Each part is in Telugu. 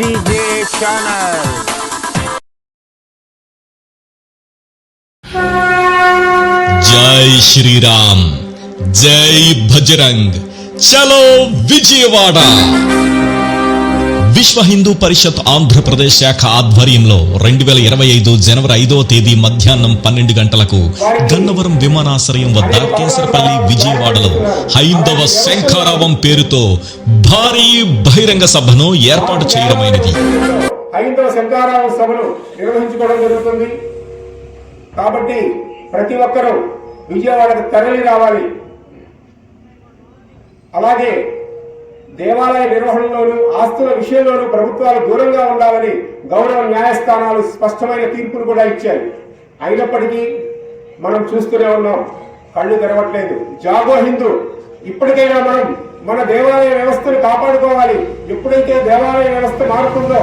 चैनल जय श्री राम जय भजरंग। चलो विजयवाड़ा। విశ్వ హిందూ పరిషత్ ఆంధ్రప్రదేశ్ శాఖ ఆధ్వర్యంలో రెండు వేల ఇరవై ఐదు జనవరి ఐదవ తేదీ మధ్యాహ్నం పన్నెండు గంటలకు గన్నవరం విమానాశ్రయం వద్ద కేసరపల్లి విజయవాడలో హైందవ శంఖారావం పేరుతో భారీ బహిరంగ సభను ఏర్పాటు చేయడమైనది. హైందవ శంకారావ సభను నిర్వహించుకోవడం జరుగుతుంది. కాబట్టి ప్రతి ఒక్కరూ విజయవాడకు తరలి రావాలి. అలాగే దేవాలయ నిర్వహణలోను ఆస్తుల విషయంలోనూ ప్రభుత్వాలు దూరంగా ఉండాలని గౌరవ న్యాయస్థానాలు స్పష్టమైన తీర్పులు కూడా ఇచ్చాయి. అయినప్పటికీ మనం చూస్తూనే ఉన్నాం కళ్ళు తెరవట్లేదు. జాగో హిందూ ఇప్పటికైనా మనం మన దేవాలయ వ్యవస్థను కాపాడుకోవాలి. ఎప్పుడైతే దేవాలయ వ్యవస్థ మారుతుందో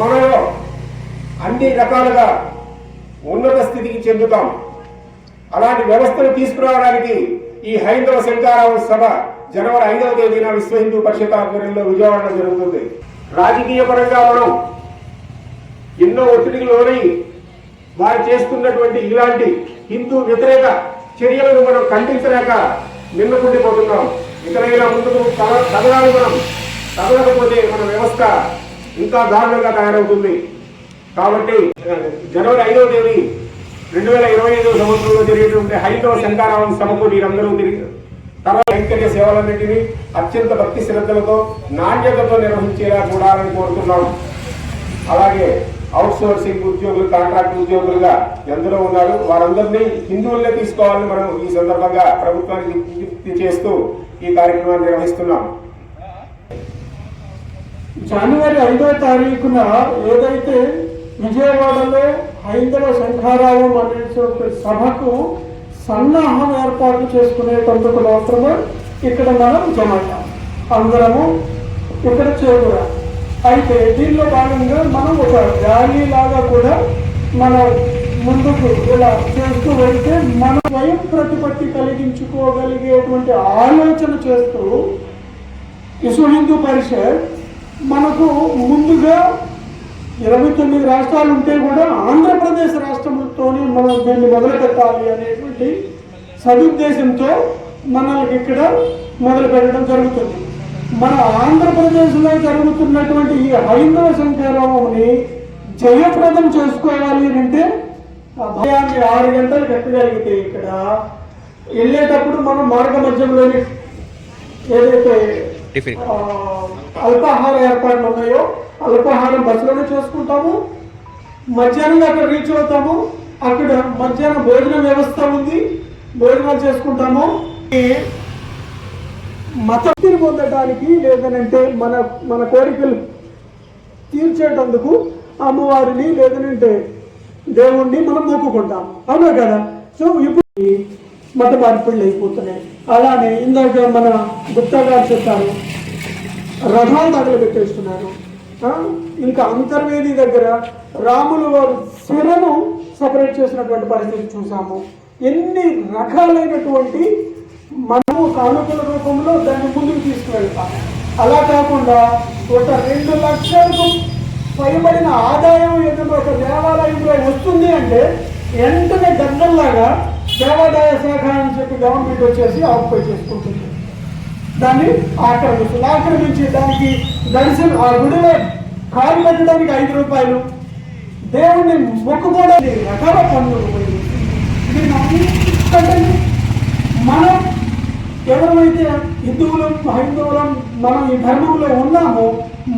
మనలో అన్ని రకాలుగా ఉన్నత స్థితికి చెందుతాం. అలాంటి వ్యవస్థను తీసుకురావడానికి ఈ హైందవ శంకారావ సభ జనవరి ఐదవ తేదీన విశ్వ హిందూ పరిషత్ ఆధ్వర్యంలో విజయవాడలో జరుగుతుంది. రాజకీయ పరంగా మనం ఎన్నో ఒత్తిడికి లోనై వారు చేస్తున్నటువంటి ఇలాంటి హిందూ వ్యతిరేక చర్యలను మనం ఖండించలేక నిన్నకుండిపోతున్నాం ఇతరైనా ముందుకు కదలాలి మనం. కదలకపోతే మన వ్యవస్థ ఇంకా దారుణంగా తయారవుతుంది. కాబట్టి జనవరి ఐదవ తేదీ రెండు వేల ఇరవై ఐదవ సంవత్సరంలో జరిగేటువంటి హైందవ శంకారావం సభకు మీరందరూ తిరిగి తర్వాత కైంకర్య సేవలన్నింటినీ అత్యంత భక్తి శ్రద్ధలతో నాణ్యతతో నిర్వహించేలా చూడాలని కోరుతున్నాం. అలాగే అవుట్ సోర్సింగ్ ఉద్యోగులు కాంట్రాక్ట్ ఉద్యోగులుగా ఎందరో ఉన్నారు. వారందరినీ హిందువులనే తీసుకోవాలని మనం ఈ సందర్భంగా ప్రభుత్వానికి విజ్ఞప్తి చేస్తూ ఈ కార్యక్రమాన్ని నిర్వహిస్తున్నాం. జనవరి ఐదో తారీఖున ఏదైతే విజయవాడలో హైందవ సంఘారావం అనేటువంటి సభకు సన్నాహం ఏర్పాటు చేసుకునేటందుకు మాత్రమే ఇక్కడ మనం జమట అందరము ఇక్కడ చేరురా అయితే దీనిలో భాగంగా మనం ఒక ర్యాలీ లాగా కూడా మనం ముందుకు ఇలా చేస్తూ వెళ్తే మన స్వయం ప్రతిపత్తి కలిగించుకోగలిగేటువంటి ఆలోచన చేస్తూ విశ్వ హిందూ పరిషత్ మనకు ముందుగా ఇరవై తొమ్మిది రాష్ట్రాలు ఉంటే కూడా ఆంధ్రప్రదేశ్ రాష్ట్రంతోనే మనం దీన్ని మొదలు పెట్టాలి అనేటువంటి సదుద్దేశంతో మనల్ని ఇక్కడ మొదలు పెట్టడం జరుగుతుంది. మన ఆంధ్రప్రదేశ్లో జరుగుతున్నటువంటి ఈ హైందవ సంఖ్యారామంని జయప్రదం చేసుకోవాలి అని అంటే భయాన్ని ఆరు గంటలు కట్టగలిగితే ఇక్కడ వెళ్ళేటప్పుడు మనం మార్గ మధ్యంలోని ఏదైతే టిఫిన్. అల్పాహార ఏర్పాట్లు ఉన్నాయో అల్పాహారం బస్సులోనే చేసుకుంటాము. మధ్యాహ్నం అక్కడ రీచ్ అవుతాము. అక్కడ మధ్యాహ్నం భోజన వ్యవస్థ ఉంది. భోజనాలు చేసుకుంటాము. ఈ పొందడానికి లేదనంటే మన మన కోరికలు తీర్చేటందుకు అమ్మవారిని లేదనంటే దేవుణ్ణి మనం మొక్కుకుంటాం. అవునా కదా? సో ఇప్పుడు మత మార్పిళ్ళు అయిపోతున్నాయి. అలానే ఇందాక మన గుప్తా గారు చెప్పారు రథాలు తగలబెట్టేస్తున్నారు. ఇంకా అంతర్వేది దగ్గర రాములు వారు శిలను సపరేట్ చేసినటువంటి పరిస్థితి చూసాము. ఎన్ని రకాలైనటువంటి మనము సానుకూల రూపంలో దాన్ని ముందుకు తీసుకువెళ్తాం. అలా కాకుండా ఒక రెండు లక్షలకు పైబడిన ఆదాయం ఏదైనా ఒక దేవాలయంలో వస్తుంది అంటే వెంటనే దగ్గరలాగా దేవాదాయ శాఖ అని చెప్పి గవర్నమెంట్ వచ్చేసి ఆక్యుపై చేసుకుంటుంది. దాన్ని ఆక్రమిస్తుంది. ఆక్రమించి దానికి దర్శనం ఆ గుడిలో కాలు పెట్టడానికి ఐదు రూపాయలు. దేవుణ్ణి మొక్కుకోవడానికి రకాల పన్నులు ఉపయోగిస్తుంది. మనం ఎవరైతే హిందువులు హైందవులం మనం ఈ ధర్మంలో ఉన్నామో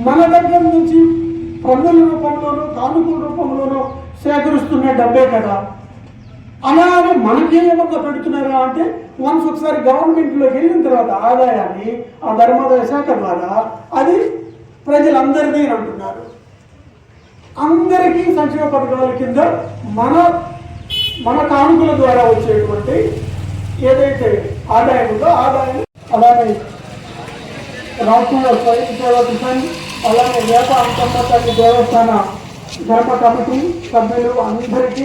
మన దగ్గర నుంచి పన్నుల రూపంలోనూ కానుకల రూపంలోనూ సేకరిస్తున్న డబ్బే కదా. అలాగే మనకే ఏమన్నా పెడుతున్నారా అంటే వన్స్ ఒకసారి గవర్నమెంట్లోకి వెళ్ళిన తర్వాత ఆదాయాన్ని ఆ ధర్మాదాయ శాఖ ద్వారా అది ప్రజలందరినీ అంటున్నారు. అందరికీ సంక్షేమ పథకాల కింద మన మన కానుకల ద్వారా వచ్చేటువంటి ఏదైతే ఆదాయం ఉందో ఆదాయం అలానే రాష్ట్రంలో స్వయం అలానే వ్యాపార సంబంధాన్ని దేవస్థాన ధర్మ కమిటీ సభ్యులు అందరికీ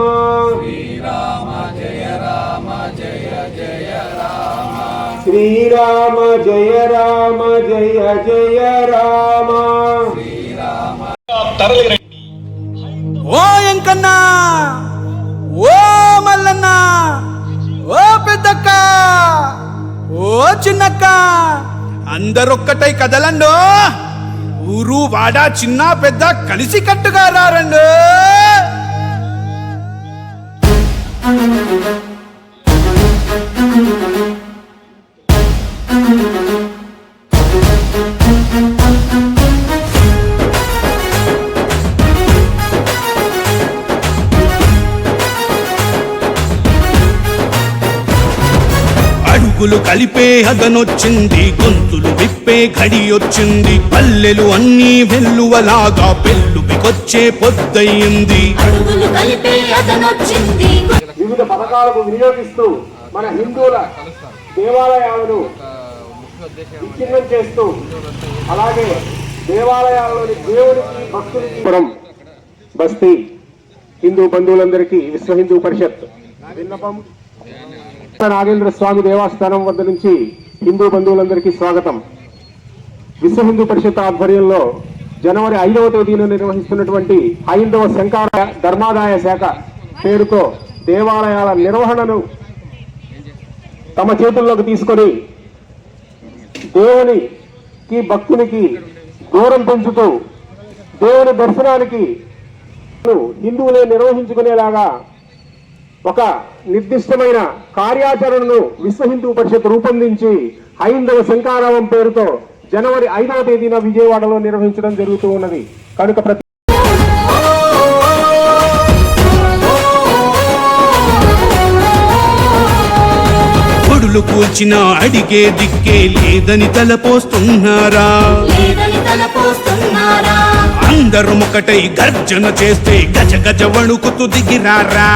ఓ ఎంకన్నా ఓ మల్లన్న ఓ పెద్దక్క ఓ చిన్నక్క అందరొక్కటై కదలండో. ఊరు వాడ చిన్న పెద్ద కలిసి కట్టుగా రారండు. అడుగులు కలిపే అదనొచ్చింది గొంతులు విప్పే ఘడి వచ్చింది పల్లెలు అన్నీ వెల్లువలాగా పొద్దయింది. అడుగులు కలిపే అదనొచ్చింది వివిధ పథకాలకు వినియోగిస్తూ మన హిందువుల దేవాలయాలను విచ్ఛిన్నం చేస్తూ అలాగే దేవాలయాల్లోని దేవుడికి భక్తులకి పురం బస్తీ. హిందూ బంధువులందరికీ విశ్వ హిందూ పరిషత్. విన్నపం నాగేంద్ర స్వామి దేవస్థానం వద్ద నుంచి హిందూ బంధువులందరికీ స్వాగతం. విశ్వ హిందూ పరిషత్ ఆధ్వర్యంలో జనవరి ఐదవ తేదీన నిర్వహిస్తున్నటువంటి హైందవ శంకార ధర్మాదాయ శాఖ పేరుతో దేవాలయాల నిర్వహణను తమ చేతుల్లోకి తీసుకొని దేవునికి భక్తునికి దూరం పెంచుతూ దేవుని దర్శనానికి హిందువులే నిర్వహించుకునేలాగా ఒక నిర్దిష్టమైన కార్యాచరణను విశ్వ హిందూ పరిషత్ రూపొందించి హైందవ శంకారావం పేరుతో జనవరి ఐదవ తేదీన విజయవాడలో నిర్వహించడం జరుగుతూ ఉన్నది. కనుక ప్రతి గుడులు కూల్చిన అడిగే దిక్కే లేదని తలపోస్తున్నారా? లేదని తలపోస్తున్నారా? అందరూ ఒకటై గర్జన చేస్తే గజ గజ వణుకుతూ దిగిరారా